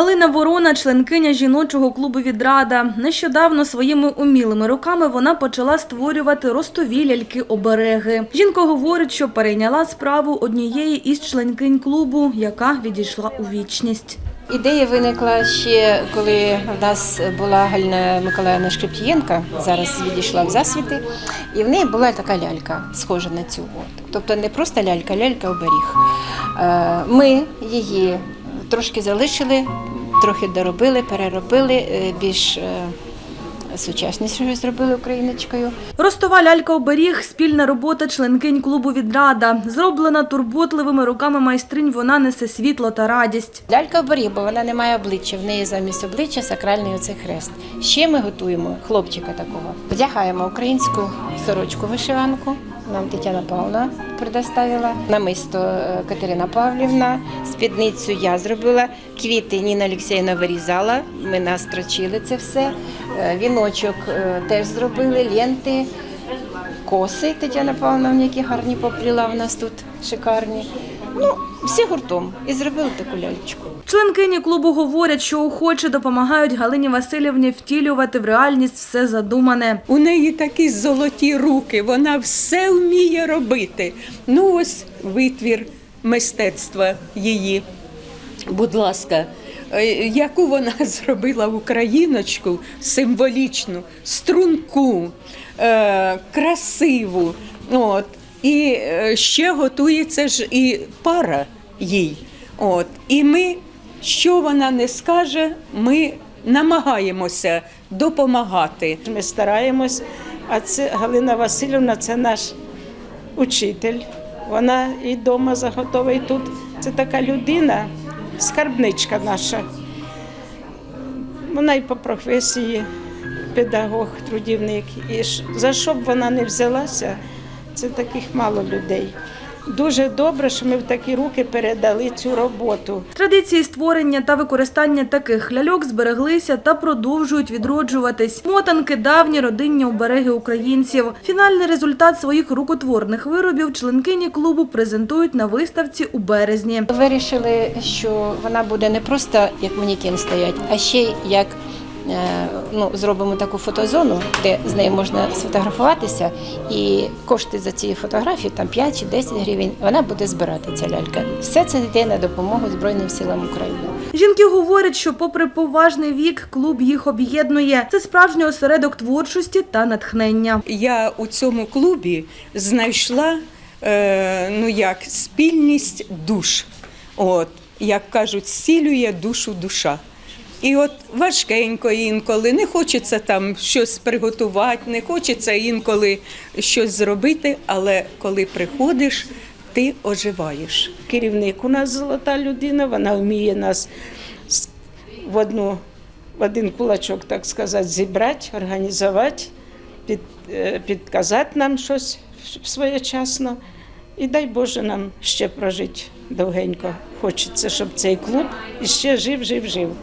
Галина Ворона, членкиня жіночого клубу Відрада. Нещодавно своїми умілими руками вона почала створювати ростові ляльки-обереги. Жінка говорить, що перейняла справу однієї із членкинь клубу, яка відійшла у вічність. Ідея виникла ще, коли в нас була Галина Миколаївна Шкрептієнка, зараз відійшла в засвіти, і в неї була така лялька, схожа на цю. Тобто не просто лялька, лялька оберіг. Е, Ми її трошки залишили, трохи доробили, переробили, е, більш е, сучаснішою зробили україночкою. Ростова лялька-оберіг – спільна робота членкинь клубу Відрада. Зроблена турботливими руками майстринь, вона несе світло та радість. Лялька оберіг, бо вона не має обличчя. В неї замість обличчя сакральний оцей хрест. Ще ми готуємо хлопчика такого. Вдягаємо українську сорочку вишиванку. Нам Тетяна Павловна предоставила. Намисто е, Катерина Павлівна. Спідницю я зробила. Квіти Ніна Олексіївна вирізала. Ми настрочили це все. Е, Віночок е, теж зробили, ленти. Коси Тетяна Павловна, які гарні попліла в нас тут шикарні. Ну, всі гуртом і зробили таку ляльочку. Членкині клубу говорять, що охоче допомагають Галині Васильівні втілювати в реальність все задумане. У неї такі золоті руки, вона все вміє робити. Ну, ось витвір мистецтва її. Будь ласка, е, яку вона зробила україночку символічну, струнку, е, красиву. От. І е, ще готується ж і пара їй. От. І ми, що вона не скаже, ми намагаємося допомагати. Ми стараємось, а це Галина Васильівна це наш учитель. Вона і вдома заготовить і тут. Це така людина, скарбничка наша. Вона і по професії педагог, трудівник. І за що б вона не взялася, це таких мало людей. Дуже добре, що ми в такі руки передали цю роботу. Традиції створення та використання таких ляльок збереглися та продовжують відроджуватись. Мотанки – давні родинні обереги українців. Фінальний результат своїх рукотворних виробів членкині клубу презентують на виставці у березні. Вирішили, що вона буде не просто як манекен стоять, а ще й як ну, зробимо таку фотозону, де з нею можна сфотографуватися, і кошти за ці фотографії, там 5 чи 10 гривень, вона буде збирати ця лялька. Все це йде на допомогу Збройним силам України. Жінки говорять, що попри поважний вік, клуб їх об'єднує. Це справжній осередок творчості та натхнення. Я у цьому клубі знайшла е, ну як, спільність душ. От, як кажуть, зцілює душу душа. І от важкенько інколи, не хочеться там щось приготувати, не хочеться інколи щось зробити, але коли приходиш, ти оживаєш. Керівник у нас золота людина, вона вміє нас в одну в один кулачок, так сказати, зібрати, організувати, під, е, підказати нам щось своєчасно. І дай Боже нам ще прожити довгенько. Хочеться, щоб цей клуб іще жив, жив, жив.